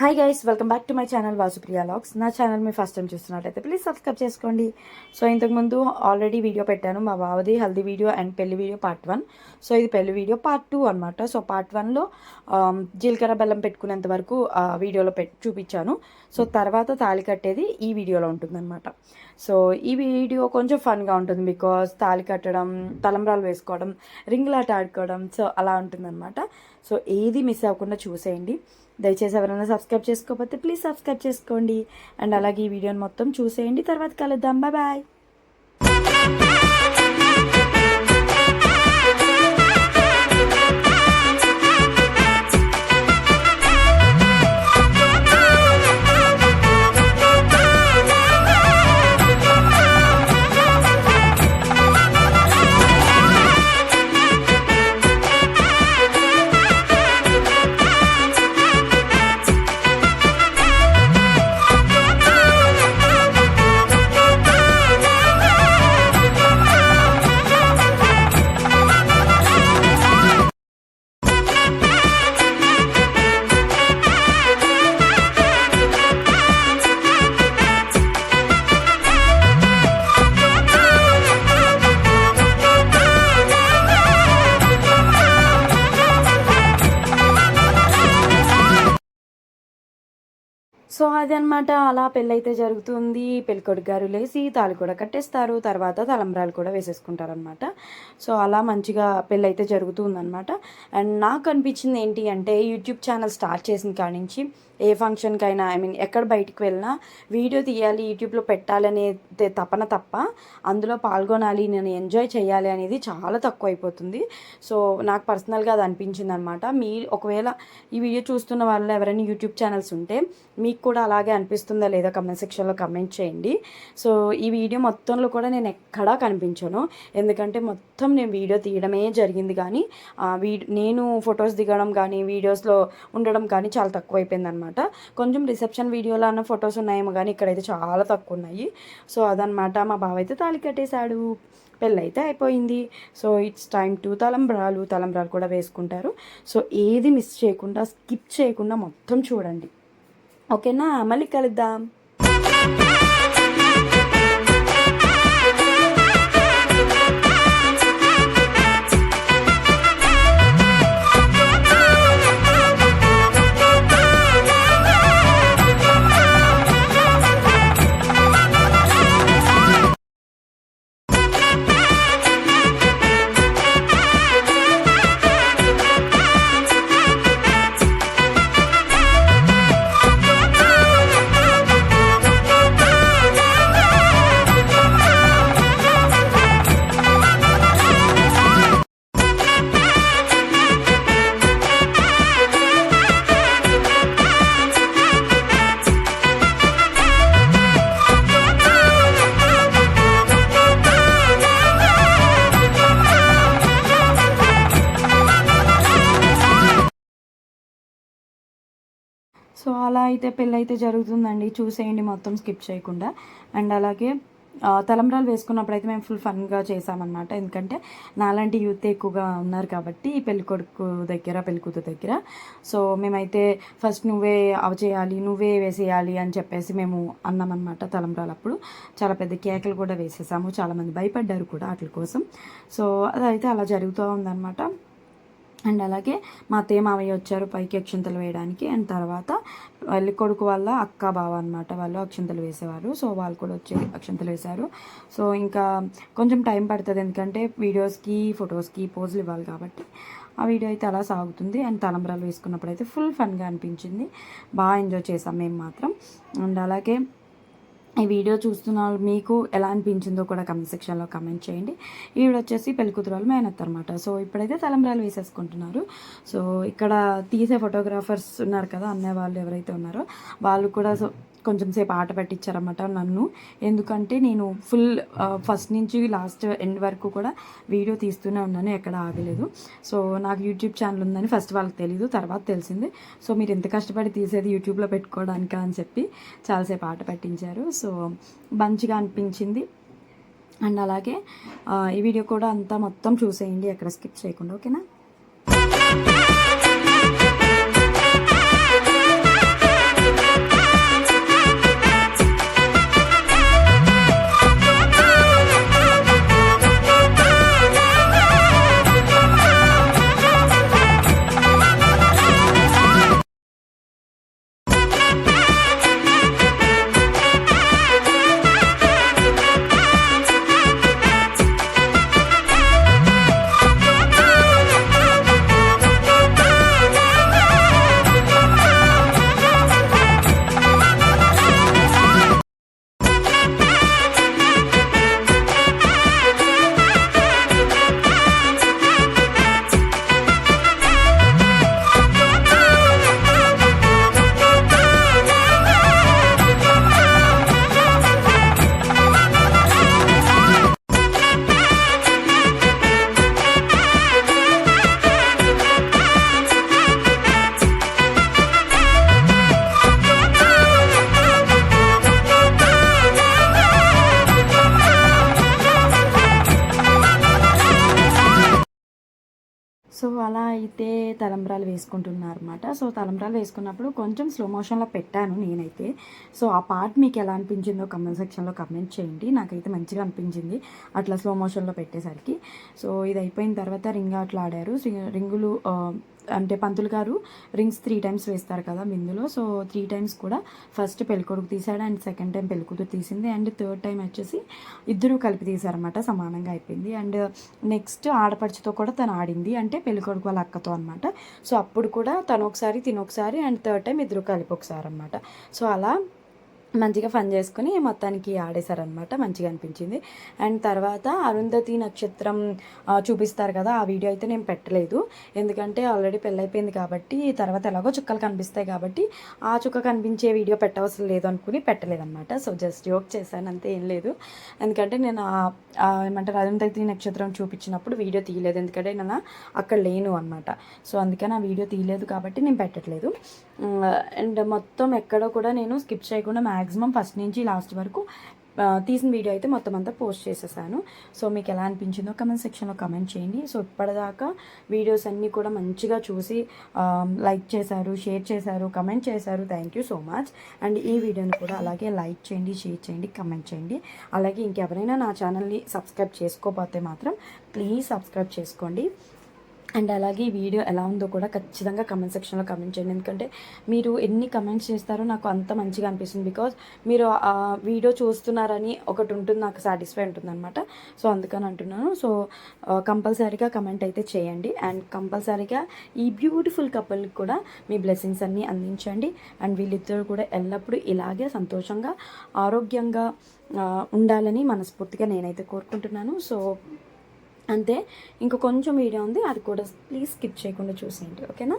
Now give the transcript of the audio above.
Hi guys welcome back to my channel Vasupriya logs నా channel మీరు first time చూస్తున్నట్లయితే please subscribe చేసుకోండి. So ఇంతకుముందు ఆల్రెడీ వీడియో పెట్టాను. మా బావది హల్దీ వీడియో అండ్ పెళ్ళి వీడియో పార్ట్ వన్ సో ఇది పెళ్ళి వీడియో పార్ట్ టూ అనమాట సో పార్ట్ వన్లో జీలకర్ర బెల్లం పెట్టుకునేంత వరకు వీడియోలో పెట్ చూపించాను. సో తర్వాత తాళి కట్టేది ఈ వీడియోలో ఉంటుందన్నమాట. సో ఈ వీడియో కొంచెం ఫన్గా ఉంటుంది బికాస్ తాళి కట్టడం తలంబ్రాలు వేసుకోవడం రింగులాట ఆడుకోవడం సో అలా ఉంటుందన్నమాట. సో ఏది మిస్ అవ్వకుండా చూసేయండి. దయచేసి ఎవరైనా సబ్స్క్రైబ్ చేసుకోకపోతే ప్లీజ్ సబ్స్క్రైబ్ చేసుకోండి. అండ్ అలాగే ఈ వీడియోని మొత్తం చూసేయండి. తర్వాత కలుద్దాం. Bye bye. అదనమాట. అలా పెళ్ళైతే జరుగుతుంది. పెళ్ళికొడుకు గారు లేచి తాళి కూడా కట్టేస్తారు. తర్వాత తలంబ్రాలు కూడా వేసేసుకుంటారు అనమాట సో అలా మంచిగా పెళ్ళైతే జరుగుతుందనమాట. అండ్ నాకు అనిపించింది ఏంటి అంటే యూట్యూబ్ ఛానల్ స్టార్ట్ చేసిన కాడి నుంచి ఏ ఫంక్షన్కైనా ఐ మీన్ ఎక్కడ బయటికి వెళ్ళినా వీడియో తీయాలి యూట్యూబ్లో పెట్టాలనే తపన తప్ప అందులో పాల్గొనాలి నేను ఎంజాయ్ చేయాలి అనేది చాలా తక్కువ అయిపోతుంది సో నాకు పర్సనల్గా అది అనిపించింది అనమాట మీ ఒకవేళ ఈ వీడియో చూస్తున్న వాళ్ళు ఎవరైనా యూట్యూబ్ ఛానల్స్ ఉంటే మీకు కూడా అలాగే అనిపిస్తుందా లేదా కమెంట్ సెక్షన్లో కమెంట్ చేయండి. సో ఈ వీడియో మొత్తంలో కూడా నేను ఎక్కడా కనిపించను. ఎందుకంటే మొత్తం నేను వీడియో తీయడమే జరిగింది కానీ ఆ, నేను ఫొటోస్ దిగడం కానీ వీడియోస్లో ఉండడం కానీ చాలా తక్కువ అయిపోయింది అనమాట కొంచెం రిసెప్షన్ వీడియోలో అన్న ఫొటోస్ ఉన్నాయేమో కానీ ఇక్కడైతే చాలా తక్కువ ఉన్నాయి సో అదనమాట మా బావ అయితే తాళి కట్టేశాడు. పెళ్ళైతే అయిపోయింది. సో ఇట్స్ టైం టు తలంబ్రాలు. తలంబ్రాలు కూడా వేసుకుంటారు. సో ఏది మిస్ చేయకుండా స్కిప్ చేయకుండా మొత్తం చూడండి. ఓకేనా? మళ్ళీ కలుద్దాం. సో అలా అయితే పెళ్ళైతే జరుగుతుందండి. చూసేయండి మొత్తం స్కిప్ చేయకుండా. అండ్ అలాగే తలంబ్రాలు వేసుకున్నప్పుడు అయితే మేము ఫుల్ ఫన్గా చేసామన్నమాట. ఎందుకంటే నాలాంటి యూత్ ఎక్కువగా ఉన్నారు కాబట్టి పెళ్ళి కొడుకు దగ్గర పెళ్ళి కూతురు దగ్గర. సో మేమైతే ఫస్ట్ నువ్వే అవి చేయాలి నువ్వే వేసేయాలి అని చెప్పేసి మేము అన్నామన్నమాట తలంబ్రాలు అప్పుడు. చాలా పెద్ద కేకలు కూడా వేసేసాము. చాలామంది భయపడ్డారు కూడా వాటి కోసం. సో అదైతే అలా జరుగుతూ ఉందన్నమాట. అండ్ అలాగే మా అత్తయ్య మావయ్య వచ్చారు పైకి అక్షంతలు వేయడానికి. అండ్ తర్వాత వాళ్ళ కొడుకు వాళ్ళ అక్క బావ అనమాట వాళ్ళు అక్షింతలు వేసేవారు. సో వాళ్ళు కూడా వచ్చి అక్షంతలు వేశారు. సో ఇంకా కొంచెం టైం పడుతుంది. ఎందుకంటే వీడియోస్కి ఫొటోస్కి పోజులు ఇవ్వాలి కాబట్టి ఆ వీడియో అయితే అలా సాగుతుంది. అండ్ తలంబ్రాలు వేసుకున్నప్పుడు అయితే ఫుల్ ఫన్గా అనిపించింది. బాగా ఎంజాయ్ చేసాం మేము మాత్రం. అండ్ అలాగే ఈ వీడియో చూస్తున్న మీకు ఎలా అనిపించిందో కూడా కమెంట్ సెక్షన్లో కమెంట్ చేయండి. ఈవిడ వచ్చేసి పెళ్ళికూతురు వాళ్ళు మేనత్త అనమాట సో ఇప్పుడైతే తలంబ్రాలు వేసేసుకుంటున్నారు. సో ఇక్కడ తీసే ఫోటోగ్రాఫర్స్ ఉన్నారు కదా అన్నయ్య వాళ్ళు ఎవరైతే ఉన్నారో వాళ్ళు కూడా సో కొంచెం సేపు ఆట పెట్టించారనమాట నన్ను. ఎందుకంటే నేను ఫుల్ ఫస్ట్ నుంచి లాస్ట్ ఎండ్ వరకు కూడా వీడియో తీస్తూనే ఉన్నాను ఎక్కడ ఆగలేదు. సో నాకు యూట్యూబ్ ఛానల్ ఉందని ఫస్ట్ వాళ్ళకి తెలియదు తర్వాత తెలిసింది. సో మీరు ఎంత కష్టపడి తీసేది యూట్యూబ్లో పెట్టుకోవడానికి అని చెప్పి చాలాసేపు ఆట పెట్టించారు. సో మంచిగా అనిపించింది. అండ్ అలాగే ఈ వీడియో కూడా అంతా మొత్తం చూసేయండి ఎక్కడ స్కిప్ చేయకుండా ఓకేనా? సో అలా అయితే తలంబ్రాలు వేసుకుంటున్నారు అనమాట సో తలంబ్రాలు వేసుకున్నప్పుడు కొంచెం స్లో మోషన్లో పెట్టాను నేనైతే. సో ఆ పార్ట్ మీకు ఎలా అనిపించిందో కమెంట్ సెక్షన్లో కమెంట్ చేయండి. నాకైతే మంచిగా అనిపించింది అట్లా స్లో మోషన్లో పెట్టేసరికి. సో ఇది అయిపోయిన తర్వాత రింగ్ అట్లా ఆడారు. రింగులు అంటే పంతులు గారు రింగ్స్ త్రీ టైమ్స్ వేస్తారు కదా బిందులో సో త్రీ టైమ్స్ కూడా ఫస్ట్ పెళ్ళికొడుకు తీసాడు అండ్ సెకండ్ టైం పెళ్ళికూతురు తీసింది అండ్ థర్డ్ టైం వచ్చేసి ఇద్దరు కలిపి తీసారనమాట సమానంగా అయిపోయింది. అండ్ నెక్స్ట్ ఆడపడుచుతో కూడా తను ఆడింది అంటే పెళ్ళికొడుకు వాళ్ళ అక్కతో అనమాట సో అప్పుడు కూడా తను ఒకసారి తినొకసారి అండ్ థర్డ్ టైం ఇద్దరు కలిపి ఒకసారి అనమాట సో అలా మంచిగా ఫన్ చేసుకుని మొత్తానికి ఆడేశారనమాట మంచిగా అనిపించింది. అండ్ తర్వాత అరుంధతి నక్షత్రం చూపిస్తారు కదా ఆ వీడియో అయితే నేను పెట్టలేదు. ఎందుకంటే ఆల్రెడీ పెళ్ళైపోయింది కాబట్టి తర్వాత ఎలాగో చుక్కలు కనిపిస్తాయి కాబట్టి ఆ చుక్క కనిపించే వీడియో పెట్టవసరం లేదు అనుకుని పెట్టలేదన్నమాట. సో జస్ట్ జోక్ చేశాను అంతే ఏం లేదు. ఎందుకంటే నేను ఏమంటారు అరుంధతి నక్షత్రం చూపించినప్పుడు వీడియో తీయలేదు. ఎందుకంటే నేను అక్కడ లేను అనమాట సో అందుకని ఆ వీడియో తీయలేదు కాబట్టి నేను పెట్టట్లేదు. Mm, అండ్ మొత్తం ఎక్కడ కూడా నేను స్కిప్ చేయకుండా మ్యాక్సిమం ఫస్ట్ నుంచి లాస్ట్ వరకు తీసిన వీడియో అయితే మొత్తం అంతా పోస్ట్ చేసేసాను. సో మీకు ఎలా అనిపించిందో కమెంట్ సెక్షన్లో కమెంట్ చేయండి. సో ఇప్పటిదాకా వీడియోస్ అన్నీ కూడా మంచిగా చూసి లైక్ చేశారు షేర్ చేశారు కమెంట్ చేశారు. Thank you so much and ఈ వీడియోని కూడా అలాగే లైక్ చేయండి షేర్ చేయండి కమెంట్ చేయండి. అలాగే ఇంకెవరైనా నా ఛానల్ని సబ్స్క్రైబ్ చేసుకోకపోతే మాత్రం ప్లీజ్ సబ్స్క్రైబ్ చేసుకోండి. అండ్ అలాగే ఈ వీడియో ఎలా ఉందో కూడా ఖచ్చితంగా కమెంట్ సెక్షన్లో కమెంట్ చేయండి. ఎందుకంటే మీరు ఎన్ని కమెంట్స్ చేస్తారో నాకు అంత మంచిగా అనిపిస్తుంది బికాజ్ మీరు ఆ వీడియో చూస్తున్నారని ఒకటి ఉంటుంది నాకు సాటిస్ఫై ఉంటుంది అనమాట సో అందుకని అంటున్నాను. సో కంపల్సరీగా కమెంట్ అయితే చేయండి. అండ్ కంపల్సరీగా ఈ బ్యూటిఫుల్ కపుల్కి కూడా మీ బ్లెస్సింగ్స్ అన్నీ అందించండి. అండ్ వీళ్ళిద్దరు కూడా ఎల్లప్పుడూ ఇలాగే సంతోషంగా ఆరోగ్యంగా ఉండాలని మనస్ఫూర్తిగా నేనైతే కోరుకుంటున్నాను. సో అంతే. ఇంకా కొంచెం వీడియో ఉంది అది కూడా ప్లీజ్ స్కిప్ చేయకుండా చూసేయండి ఓకేనా?